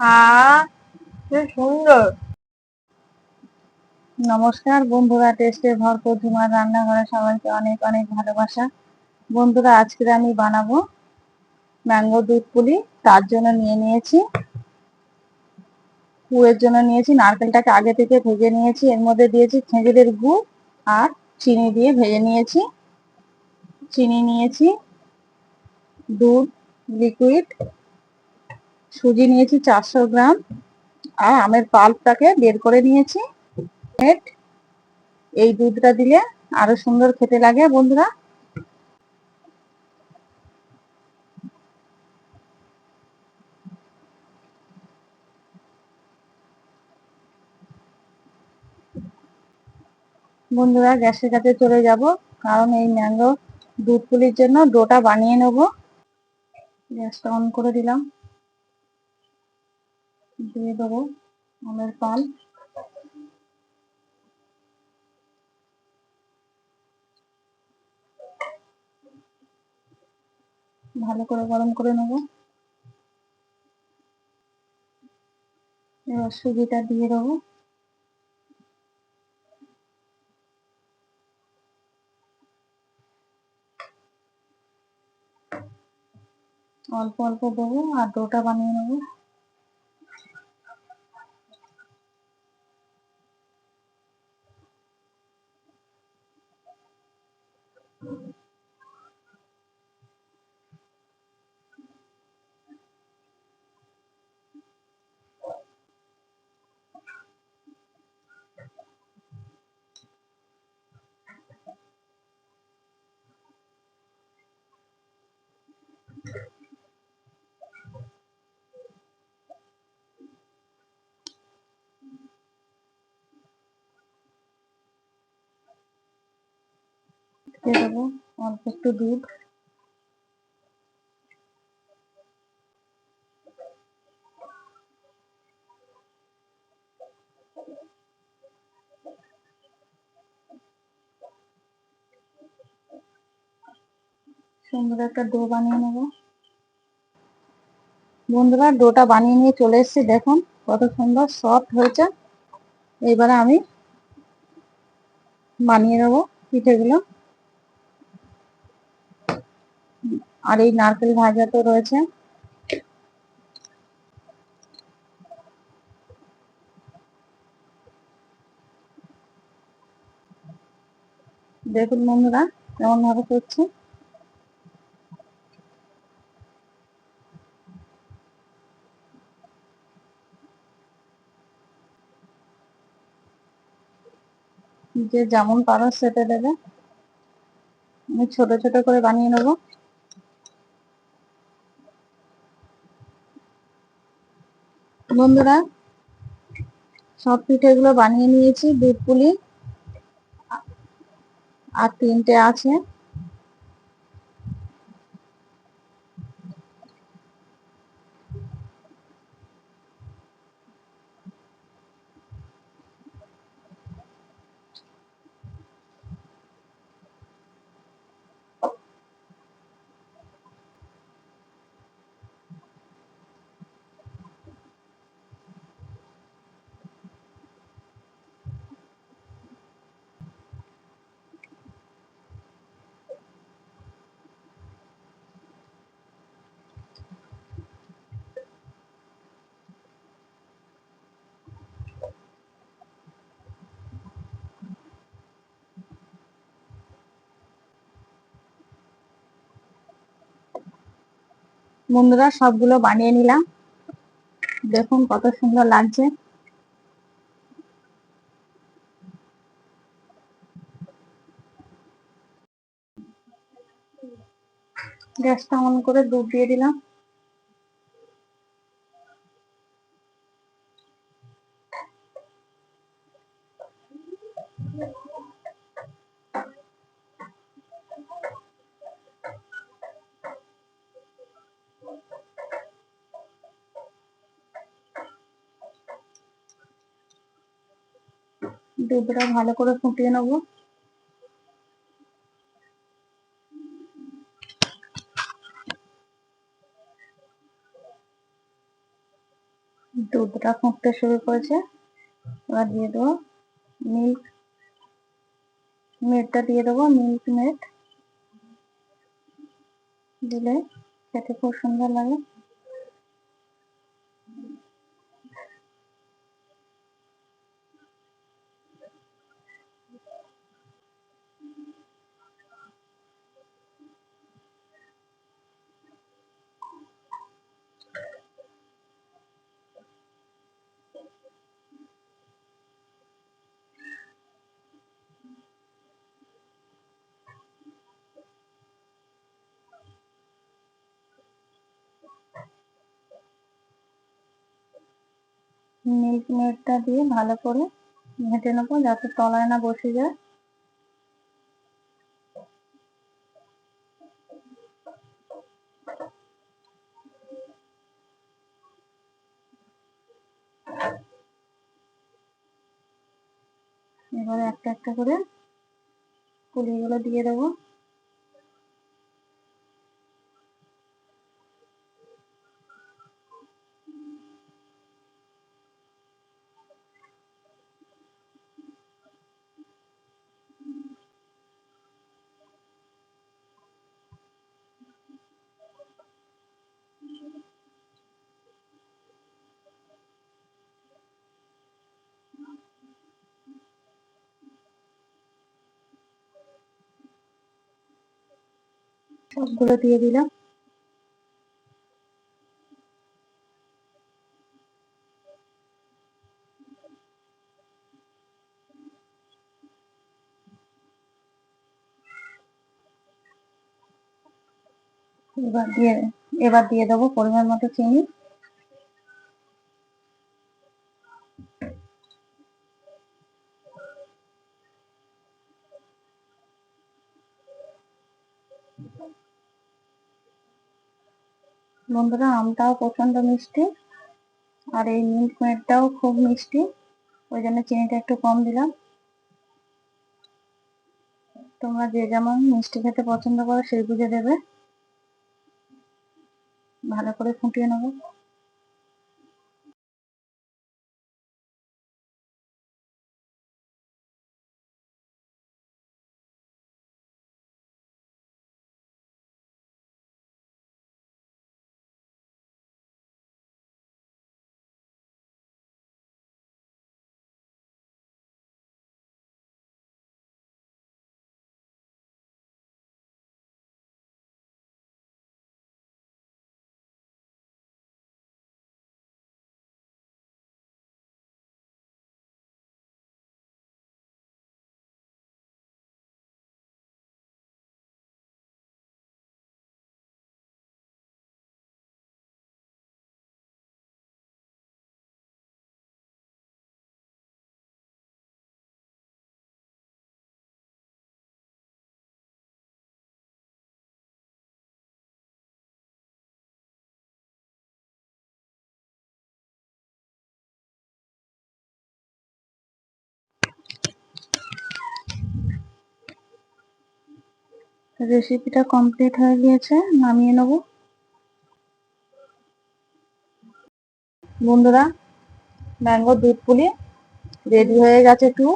আহ সুন্দর। নমস্কার বন্ধুরা টেস্টে ভরপুর ঝুমার রান্নাঘরে সবাইকে অনেক অনেক ভালোবাসা। বন্ধুরা আজকে আমি বানাবো ম্যাঙ্গো দুধ পুলি, তার জন্য নিয়ে নিয়েছি। পুরের জন্য নিয়েছি নারকেলটাকে আগে থেকে ভেজে নিয়েছি। এর মধ্যে দিয়েছি খেজুরের গুড় আর চিনি দিয়ে ভেজে নিয়েছি। চিনি নিয়েছি, দুধ লিকুইড সুজি নিয়েছি চারশো গ্রাম। আর আমের পাল্পটাকে বের করে নিয়েছি। এই দুধটা দিলে আরও সুন্দর খেতে লাগে বন্ধুরা। বন্ধুরা, গ্যাসের কাছে চলে যাব, কারণ এই ম্যাঙ্গো দুধ জন্য ডোটা বানিয়ে নেব। গ্যাসটা অন করে দিলাম। দিয়ে দেবো আমের পাল। ভালো করে গরম করে নেব। এবার সুজিটা দিয়ে দেবো। অল্প অল্প দেবো আর ডোটা বানিয়ে নেব। দিয়ে দেবো, অল্প একটু দুধ। সুন্দর একটা ডো বানিয়ে নেব। বন্ধুরা, ডোটা বানিয়ে নিয়ে চলে এসেছি, দেখুন কত সুন্দর সফট হয়েছে। এইবারে আমি বানিয়ে নেব পিঠেগুলো। আর এই নারকেল ভাজা তো রয়েছে। দেখুন বন্ধুরা কেমন ভাবে করছি। যে যেমন পারো সেটা দেবে। আমি ছোট ছোট করে বানিয়ে নেব। বন্ধুরা সব পিঠেগুলো বানিয়ে নিয়েছি দুধ পুলি আর তিনটে আছে। বন্ধুরা সবগুলো বানিয়ে নিলাম। দেখুন কত সুন্দর লাগছে। গ্যাসটা অন করে দুধ দিয়ে দিলাম। দুধটা ভালো করে ফুটিয়ে নেব। দুধটা ফুটতে শুরু করেছে। এবার দিয়ে দেবো মিল্ক মেটটা দিয়ে দেবো মিল্ক মেট দিলে খেতে খুব সুন্দর লাগে। মিল্ক মেটটা দিয়ে ভালো করে ঘেঁটে নেব যাতে তলায় না বসে যায়। এবারে একটা একটা করে পুলিগুলো দিয়ে দেবো। সবগুলো দিয়ে দিলাম। এবার দিয়ে এবার দিয়ে দেবো পরিমাণ মতো চিনি। বন্ধুরা, আমটাও প্রচণ্ড মিষ্টি আর এই মিল্ক মেডটাও খুব মিষ্টি। ওই জন্য চিনিটা একটু কম দিলাম। তোমরা যে যেমন মিষ্টি খেতে পছন্দ করো, সেই বুঝে দেবে। ভালো করে ফুটিয়ে নেব। রেসিপিটা কমপ্লিট হয়ে গিয়েছে, নামিয়ে নেব। বন্ধুরা ম্যাঙ্গো দুধ পুলি রেডি হয়ে গেছে টু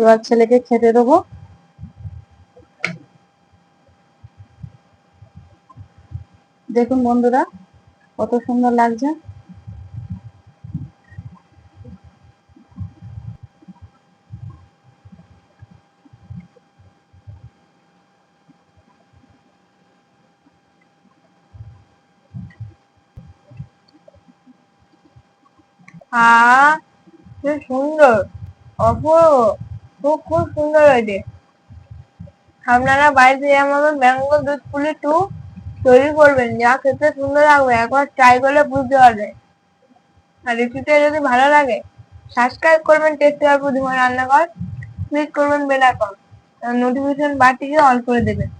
এবার ছেলেকে খেতে দেবো। দেখুন বন্ধুরা, কত সুন্দর লাগছে। হ্যাঁ কি সুন্দর অপূর্ব খুব খুব সুন্দর হয়েছে। আপনারা বাড়িতে আমাদের ম্যাঙ্গো দুধ পুলি টু তৈরি করবেন, যা খেতে সুন্দর লাগবে। একবার ট্রাই করলে বুঝতে পারবে আর রেসিপিটা যদি ভালো লাগে সাবস্ক্রাইব করবেন টেস্টি আর বুদ্ধিমান রান্নাঘর ক্লিক করবেন বেল আইকন নোটিফিকেশন বারটিকে অন করে দেবেন।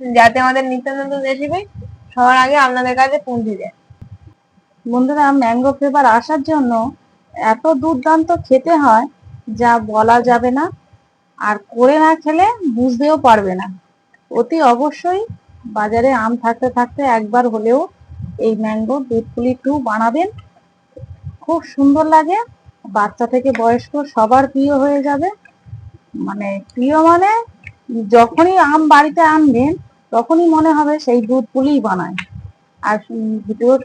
যাতে আমাদের নিত্য নতুন রেসিপি সবার আগে আপনাদের কাছে পৌঁছে যায়। বন্ধুরা ম্যাঙ্গো ফ্লেভার আসার জন্য এত দুর্দান্ত খেতে হয় যা বলা যাবে না আর করে না খেলে বুঝতেও পারবে না। অতি অবশ্যই বাজারে আম থাকতে থাকতে একবার হলেও এই ম্যাঙ্গো দুধ পুলি টু বানাবেন। খুব সুন্দর লাগে, বাচ্চা থেকে বয়স্ক সবার প্রিয় হয়ে যাবে। মানে প্রিয় মানে যখনই আম বাড়িতে আনবেন, তখনই মনে হবে সেই দুধ পুলিই বানায়। আর ভিডিওর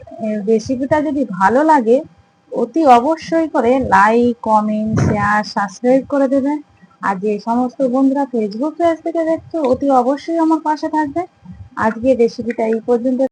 রেসিপিটা যদি ভালো লাগে, অতি অবশ্যই করে লাইক কমেন্ট শেয়ার সাবস্ক্রাইব করে দেবেন আর যে সমস্ত বন্ধুরা ফেসবুক পেজ থেকে দেখছ, অতি অবশ্যই আমার পাশে থাকবে। আজকে রেসিপিটা এই পর্যন্ত।